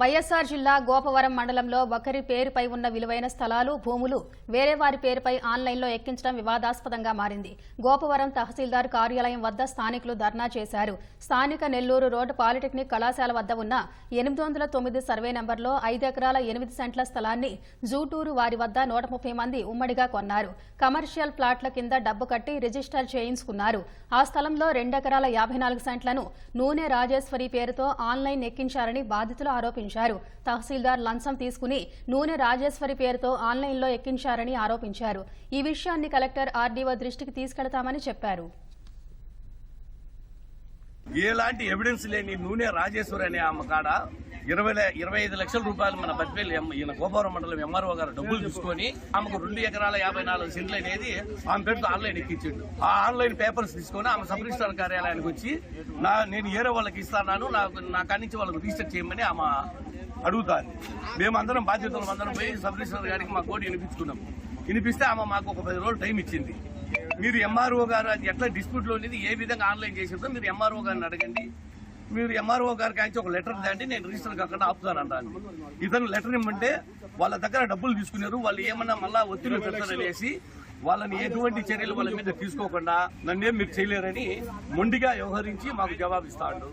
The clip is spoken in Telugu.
వైఎస్సార్ జిల్లా గోపవరం మండలంలో ఒకరి పేరుపై ఉన్న విలువైన స్థలాలు భూములు వేరే వారి పేరుపై ఆన్లైన్లో ఎక్కించడం వివాదాస్పదంగా మారింది. గోపవరం తహసీల్దార్ కార్యాలయం వద్ద స్థానికులు ధర్నా చేశారు. స్థానిక నెల్లూరు రోడ్డు పాలిటెక్నిక్ కళాశాల వద్ద ఉన్న ఎనిమిది వందల తొమ్మిది సర్వే నంబర్లో ఐదు ఎకరాల ఎనిమిది సెంట్ల స్థలాన్ని జూటూరు వారి వద్ద నూట ముప్పై మంది ఉమ్మడిగా కొన్నారు. కమర్షియల్ ప్లాట్ల కింద డబ్బు కట్టి రిజిస్టర్ చేయించుకున్నారు. ఆ స్థలంలో రెండెకరాల యాభై నాలుగు సెంట్లను నూనె రాజేశ్వరి పేరుతో ఆన్లైన్ ఎక్కించారని బాధితులు ఆరోపించారు. తహసీల్దార్ లంచం తీసుకుని నూనె రాజేశ్వరి పేరుతో ఆన్లైన్లో ఎక్కించారని ఆరోపించారు. ఈ విషయాన్ని కలెక్టర్ ఆర్డీఓ దృష్టికి తీసుకెడతామని చెప్పారు. ఎలాంటి ఎవిడెన్స్ లేని నూనె రాజేశ్వరి అనే ఆమె కాడ ఇరవై ఇరవై ఐదు లక్షల రూపాయలు మన ఎం- ఈయన గోపావరం మండలం ఎంఆర్ఓ గారు డబ్బులు తీసుకొని ఆమెకు రెండు ఎకరాల యాభై నాలుగు సెంట్లు అనేది ఆమె పేరుతో ఆన్లైన్ ఎక్కించిండు. ఆ ఆన్లైన్ పేపర్స్ తీసుకొని ఆమె సబ్ రిజిస్టర్ కార్యాలయానికి వచ్చి నా నేను ఏరే వాళ్ళకి ఇస్తాను నాకు నా కాడి నుంచి వాళ్ళకి రిజిస్టర్ చేయమని ఆమె అడుగుతారు మేమందరం బాధ్యతలు అందరం పోయి సబ్ రిజిస్టర్ గారికి మా కోడి వినిపించుకున్నాం. వినిపిస్తే ఆమె మాకు ఒక పది రోజులు టైం ఇచ్చింది. మీరు ఎంఆర్ఓ గారు అది ఎట్లా డిస్ప్యూట్లో ఉన్నది ఏ విధంగా ఆన్లైన్ చేసిందో మీరు ఎంఆర్ఓ గారిని అడగండి. మీరు ఎంఆర్ఓ గారికి ఆయన ఒక లెటర్ దాండి నేను రిజిస్టర్ కాకుండా ఆపుతానంటాను ఇతను లెటర్ ఇమ్మంటే వాళ్ళ దగ్గర డబ్బులు తీసుకున్నారు వాళ్ళు ఏమన్నా మళ్ళా ఒత్తిడి పెడతారనేసి వాళ్ళని ఎటువంటి చర్యలు వాళ్ళ మీద తీసుకోకుండా నన్నేం మీరు చేయలేరని మొండిగా వ్యవహరించి మాకు జవాబిస్తాడు.